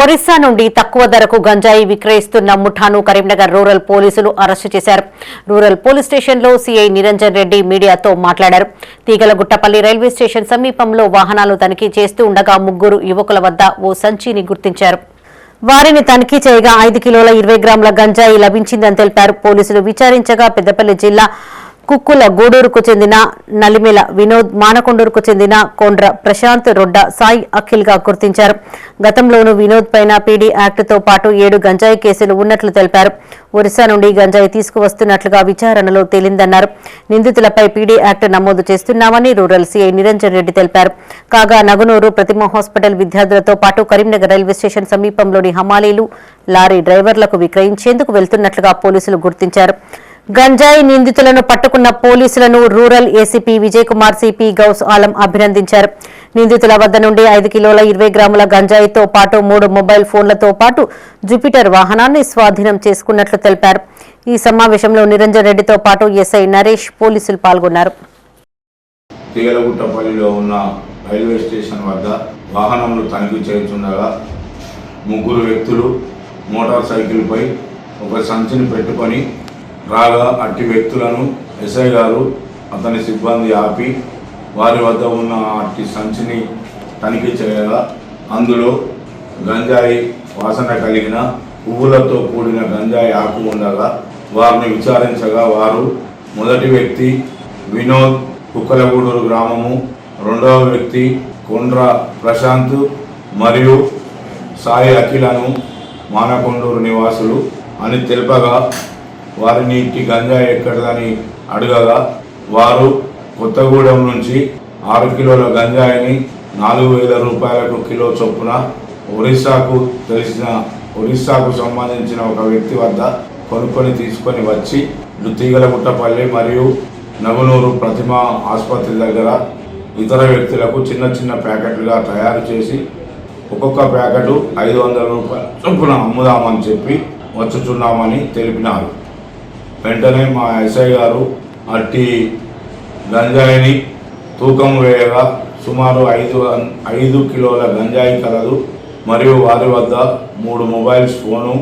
ఒరిస్సా నుండి తక్కువ ధరకు గంజాయి విక్రయిస్తున్న ముఠాను కరీంనగర్ రూరల్ పోలీసులు అరెస్టు చేశారు. రూరల్ పోలీస్ స్టేషన్లో సీఐ నిరంజన్ రెడ్డి మీడియాతో మాట్లాడారు. తీగలగుట్టపల్లి రైల్వే స్టేషన్ సమీపంలో వాహనాలు తనిఖీ చేస్తూ ఉండగా ముగ్గురు యువకుల వద్ద ఓ సంచిని గుర్తించారు. వారిని తనిఖీ చేయగా ఐదు కిలోల ఇరవై గ్రాముల గంజాయి లభించిందని తెలిపారు. పోలీసులు విచారించగా పెద్దపల్లి జిల్లా కుక్కుల గూడూరుకు చెందిన నలిమెల వినోద్ మానకొండూరుకు చెందిన కొండ్ర ప్రశాంత్ రొడ్డ సాయి అఖిల్గా గుర్తించారు. గతంలోనూ వినోద్ పైన పీడీ యాక్ట్తో పాటు ఏడు గంజాయి కేసులు ఉన్నట్లు తెలిపారు. ఒరిస్సా నుండి గంజాయి తీసుకువస్తున్నట్లుగా విచారణలో తేలిందన్నారు. నిందితులపై పీడీ యాక్ట్ నమోదు చేస్తున్నామని రూరల్ సీఐ నిరంజన్ రెడ్డి తెలిపారు. కాగా నగునూరు ప్రతిమ హాస్పిటల్ విద్యార్థులతో పాటు కరీంనగర్ రైల్వే స్టేషన్ సమీపంలోని హమాలీలు లారీ డ్రైవర్లకు విక్రయించేందుకు వెళ్తున్నట్లుగా పోలీసులు గుర్తించారు. గంజాయి నిందితులను పట్టుకున్న పోలీసులను rural ACP Vijay Kumar CP Gous Alam అభినందించారు. నిందితుల వద్ద నుండి ఐదు కిలోల ఇరవై గ్రాముల గంజాయితో పాటు మూడు మొబైల్ ఫోన్లతో పాటు జూపిటర్ వాహనాన్ని స్వాధీనం చేసుకున్నట్లు తెలిపారు. ఈ సమావేశంలో నిరంజన్ రెడ్డితో పాటు ఎస్ఐ నరేష్ పోలీసులు పాల్గొన్నారు. తీగలగుట్టపల్లిలో ఉన్న రైల్వే స్టేషన్ వద్ద తనిఖీ చేస్తుండగా ముగ్గురు వ్యక్తులు మోటార్ సైకిల్పై ఒక సంచిని పెట్టుకొని రాగా అట్టి వ్యక్తులను ఎస్ఐ గారు అతని సిబ్బంది ఆపి వారి వద్ద ఉన్న అట్టి సంచిని తనిఖీ చేయగా అందులో గంజాయి వాసన కలిగిన పువ్వులతో కూడిన గంజాయి ఆకు ఉండగా వారిని విచారించగా వారు మొదటి వ్యక్తి వినోద్ కుక్కలగూడూరు గ్రామము రెండవ వ్యక్తి కొండ్ర ప్రశాంత్ మరియు సాయి అఖిలను మానకొండూరు నివాసులు అని తెలుపగా వారిని ఇంటి గంజా ఎక్కడదని అడగగా వారు కొత్తగూడెం నుంచి ఆరు కిలోల గంజాయిని నాలుగు వేల రూపాయలకు కిలో చొప్పున ఒరిస్సాకు తెలిసిన ఒరిస్సాకు సంబంధించిన ఒక వ్యక్తి వద్ద కొనుక్కొని తీసుకొని వచ్చి దుత్తిగలగుట్టపల్లి మరియు నగునూరు ప్రతిమ ఆసుపత్రి దగ్గర ఇతర వ్యక్తులకు చిన్న చిన్న ప్యాకెట్లుగా తయారు చేసి ఒక్కొక్క ప్యాకెట్ ఐదు వందల రూపాయల చొప్పున అమ్ముదామని చెప్పి వచ్చుచున్నామని తెలిపినారు. వెంటనే మా ఎస్ఐ గారు అట్టి గంజాయిని తూకం వేయగా సుమారు ఐదు ఐదు కిలోల గంజాయి కలదు మరియు వారి వద్ద మూడు మొబైల్స్ ఫోను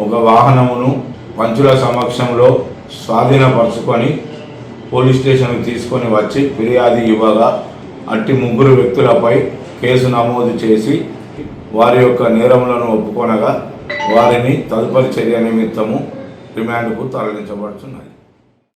ఒక వాహనమును పంచుల సమక్షంలో స్వాధీనపరుచుకొని పోలీస్ స్టేషన్కి తీసుకొని వచ్చి ఫిర్యాదు ఇవ్వగా అట్టి ముగ్గురు వ్యక్తులపై కేసు నమోదు చేసి వారి యొక్క నేరములను ఒప్పుకొనగా వారిని తదుపరి చర్య నిమిత్తము రిమాండ్కు తరలించబడుతున్నాయి